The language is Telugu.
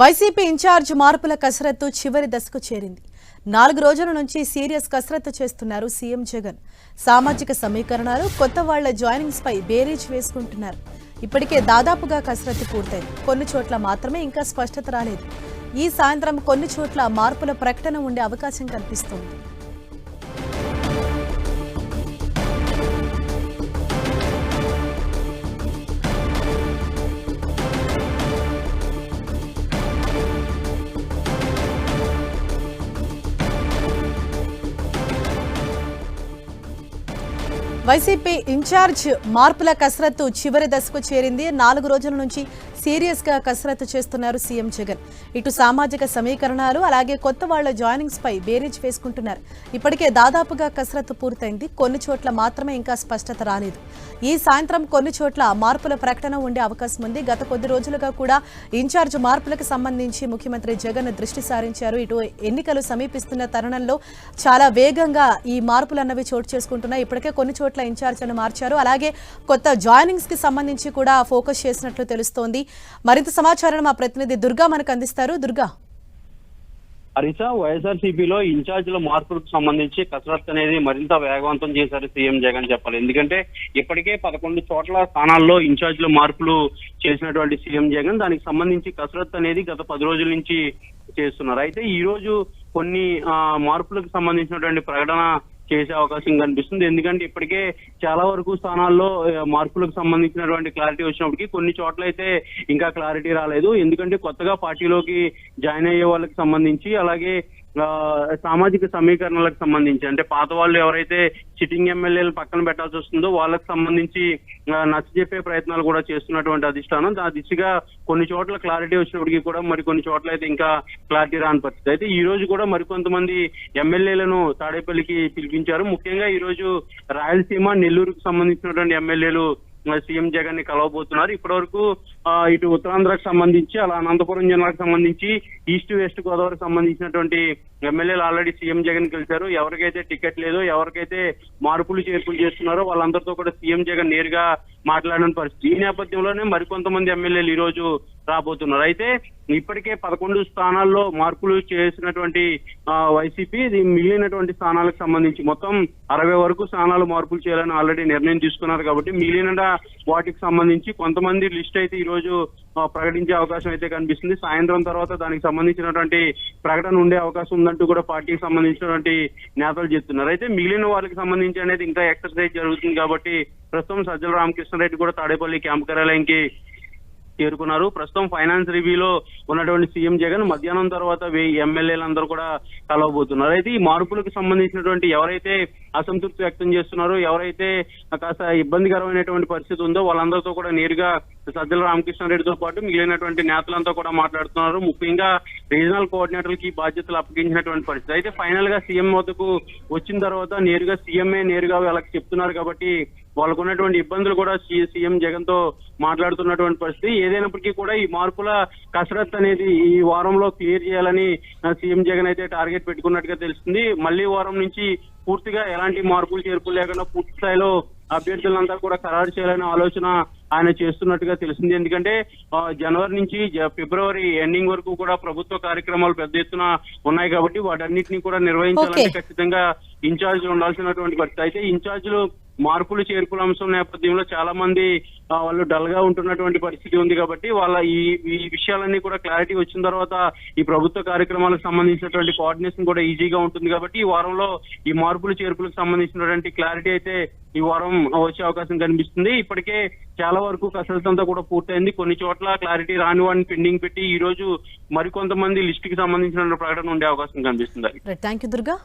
వైసీపీ ఇన్ఛార్జ్ మార్పుల కసరత్తు చివరి దశకు చేరింది. నాలుగు రోజుల నుంచి సీరియస్ కసరత్తు చేస్తున్నారు సీఎం జగన్. సామాజిక సమీకరణాలు కొత్త వాళ్ళ జాయినింగ్స్ పై బేరీజ్ వేసుకుంటున్నారు. ఇప్పటికే దాదాపుగా కసరత్తు పూర్తయింది. కొన్ని చోట్ల మాత్రమే ఇంకా స్పష్టత రాలేదు. ఈ సాయంత్రం కొన్ని చోట్ల మార్పుల ప్రకటన ఉండే అవకాశం కనిపిస్తోంది. వైసీపీ ఇన్ఛార్జ్ మార్పుల కసరత్తు చివరి దశకు చేరింది. నాలుగు రోజుల నుంచి సీరియస్గా కసరత్తు చేస్తున్నారు సీఎం జగన్. ఇటు సామాజిక సమీకరణాలు అలాగే కొత్త వాళ్ళ జాయినింగ్స్ పై బేరీజ్ వేసుకుంటున్నారు. ఇప్పటికే దాదాపుగా కసరత్తు పూర్తయింది. కొన్ని చోట్ల మాత్రమే ఇంకా స్పష్టత రాలేదు. ఈ సాయంత్రం కొన్ని చోట్ల మార్పుల ప్రకటన ఉండే అవకాశం ఉంది. గత కొద్ది రోజులుగా కూడా ఇన్ఛార్జ్ మార్పులకు సంబంధించి ముఖ్యమంత్రి జగన్ దృష్టి సారించారు. ఇటు ఎన్నికలు సమీపిస్తున్న తరుణంలో చాలా వేగంగా ఈ మార్పులు అన్నవి చోటు చేసుకుంటున్నాయి. ఇప్పటికే కొన్ని చోట్ల ఇన్ఛార్జ్ను మార్చారు. అలాగే కొత్త జాయినింగ్స్కి సంబంధించి కూడా ఫోకస్ చేసినట్లు తెలుస్తోంది. మరింత సమాచారం మా ప్రతినిధి దుర్గా మనకు అందిస్తారు. దుర్గా. హరిత వైఎస్ఆర్సీపీలో ఇన్ఛార్జీల మార్పులకు సంబంధించి కసరత్తు అనేది మరింత వేగవంతం చేశారు సీఎం జగన్ చెప్పాలి. ఎందుకంటే ఇప్పటికే పదకొండు చోట్ల స్థానాల్లో ఇన్ఛార్జీల మార్పులు చేసినటువంటి సీఎం జగన్ దానికి సంబంధించి కసరత్తు అనేది గత పది రోజుల నుంచి చేస్తున్నారు. అయితే ఈ రోజు కొన్ని ఆ, మార్పులకు సంబంధించినటువంటి ప్రకటన చేసే అవకాశం కనిపిస్తుంది. ఎందుకంటే ఇప్పటికే చాలా వరకు స్థానాల్లో మార్పులకు సంబంధించినటువంటి క్లారిటీ వచ్చినప్పటికీ కొన్ని చోట్ల అయితే ఇంకా క్లారిటీ రాలేదు. ఎందుకంటే కొత్తగా పార్టీలోకి జాయిన్ అయ్యే వాళ్ళకి సంబంధించి అలాగే సామాజిక సమీకరణలకు సంబంధించి అంటే పాత వాళ్ళు ఎవరైతే సిట్టింగ్ ఎమ్మెల్యేలు పక్కన పెట్టాల్సి వస్తుందో వాళ్ళకి సంబంధించి నచ్చజెప్పే ప్రయత్నాలు కూడా చేస్తున్నటువంటి అధిష్టానం. ఆ దిశగా కొన్ని చోట్ల క్లారిటీ వచ్చినప్పటికీ కూడా మరి కొన్ని చోట్ల అయితే ఇంకా క్లారిటీ రాని పరిస్థితి. అయితే ఈ రోజు కూడా మరికొంతమంది ఎమ్మెల్యేలను తాడేపల్లికి పిలిపించారు. ముఖ్యంగా ఈ రోజు రాయలసీమ నెల్లూరుకు సంబంధించినటువంటి ఎమ్మెల్యేలు సీఎం జగన్ని కలవబోతున్నారు. ఇప్పటి వరకు ఇటు ఉత్తరాంధ్రకు సంబంధించి అలా అనంతపురం జిల్లాకు సంబంధించి ఈస్ట్ వెస్ట్ గోదావరికి సంబంధించినటువంటి ఎమ్మెల్యేలు ఆల్రెడీ సీఎం జగన్ కలిశారు ఎవరికైతే టికెట్ లేదో ఎవరికైతే మార్పులు చేర్పులు చేస్తున్నారో వాళ్ళందరితో కూడా సీఎం జగన్ నేరుగా మాట్లాడిన పరిస్థితి. ఈ నేపథ్యంలోనే మరికొంతమంది ఎమ్మెల్యేలు ఈ రోజు రాబోతున్నారు. అయితే ఇప్పటికే పదకొండు స్థానాల్లో మార్పులు చేసినటువంటి వైసీపీ ఇది మిగిలినటువంటి స్థానాలకు సంబంధించి మొత్తం అరవై వరకు స్థానాలు మార్పులు చేయాలని ఆల్రెడీ నిర్ణయం తీసుకున్నారు కాబట్టి మిగిలిన వాటికి సంబంధించి కొంతమంది లిస్ట్ అయితే ఈ రోజు ప్రకటించే అవకాశం అయితే కనిపిస్తుంది. సాయంత్రం తర్వాత దానికి సంబంధించినటువంటి ప్రకటన ఉండే అవకాశం ఉందంటూ కూడా పార్టీకి సంబంధించినటువంటి నేతలు చెప్తున్నారు. అయితే మిగిలిన వాళ్ళకి సంబంధించి అనేది ఇంకా ఎక్సర్సైజ్ జరుగుతుంది కాబట్టి ప్రస్తుతం సజ్జల రామకృష్ణారెడ్డి కూడా తాడేపల్లి క్యాంప్ కార్యాలయంకి చేరుకున్నారు. ప్రస్తుతం ఫైనాన్స్ రివ్యూలో ఉన్నటువంటి సీఎం జగన్ మధ్యాహ్నం తర్వాత వెయ్యి ఎమ్మెల్యేలందరూ కూడా కలవబోతున్నారు. అయితే ఈ మార్పులకు సంబంధించినటువంటి ఎవరైతే అసంతృప్తి వ్యక్తం చేస్తున్నారు. ఎవరైతే కాస్త ఇబ్బందికరమైనటువంటి పరిస్థితి ఉందో వాళ్ళందరితో కూడా నేరుగా సజ్జల రామకృష్ణారెడ్డితో పాటు మిగిలినటువంటి నేతలంతా కూడా మాట్లాడుతున్నారు. ముఖ్యంగా రీజనల్ కోఆర్డినేటర్లకి బాధ్యతలు అప్పగించినటువంటి పరిస్థితి. అయితే ఫైనల్గా సీఎం వద్దకు వచ్చిన తర్వాత నేరుగా సీఎంఏ నేరుగా వాళ్ళకి చెప్తున్నారు కాబట్టి వాళ్ళకు ఉన్నటువంటి ఇబ్బందులు కూడా సీఎం జగన్తో మాట్లాడుతున్నటువంటి పరిస్థితి. ఏదైనప్పటికీ కూడా ఈ మార్పుల కసరత్ అనేది ఈ వారంలో క్లియర్ చేయాలని సీఎం జగన్ అయితే టార్గెట్ పెట్టుకున్నట్టుగా తెలుస్తుంది. మళ్ళీ వారం నుంచి పూర్తిగా ఎలాంటి మార్పులు చేర్పులు లేకుండా పూర్తి స్థాయిలో అభ్యర్థులంతా కూడా ఖరారు చేయాలనే ఆలోచన ఆయన చేస్తున్నట్టుగా తెలిసింది ఎందుకంటే జనవరి నుంచి ఫిబ్రవరి ఎండింగ్ వరకు కూడా ప్రభుత్వ కార్యక్రమాలు పెద్ద ఎత్తున ఉన్నాయి కాబట్టి వాటన్నిటిని కూడా నిర్వహించాలంటే. ఖచ్చితంగా ఇన్ఛార్జ్ ఉండాల్సినటువంటి పరిస్థితి అయితే ఇన్ఛార్జీలు మార్పులు చేర్పుల అంశం నేపథ్యంలో చాలా మంది వాళ్ళు డల్గా ఉంటున్నటువంటి పరిస్థితి ఉంది కాబట్టి వాళ్ళ ఈ ఈ విషయాలన్నీ కూడా క్లారిటీ వచ్చిన తర్వాత ఈ ప్రభుత్వ కార్యక్రమాలకు సంబంధించినటువంటి కోఆర్డినేషన్ కూడా ఈజీగా ఉంటుంది కాబట్టి ఈ వారంలో ఈ మార్పులు చేర్పులకు సంబంధించినటువంటి క్లారిటీ అయితే ఈ వారం వచ్చే అవకాశం కనిపిస్తుంది. ఇప్పటికే చాలా వరకు కసరత్తంతా కూడా పూర్తయింది. కొన్ని చోట్ల క్లారిటీ రాని వాడిని పెండింగ్ పెట్టి ఈ రోజు మరికొంతమంది లిస్ట్కి సంబంధించిన ప్రకటన ఉండే అవకాశం కనిపిస్తుంది. Thank you Durga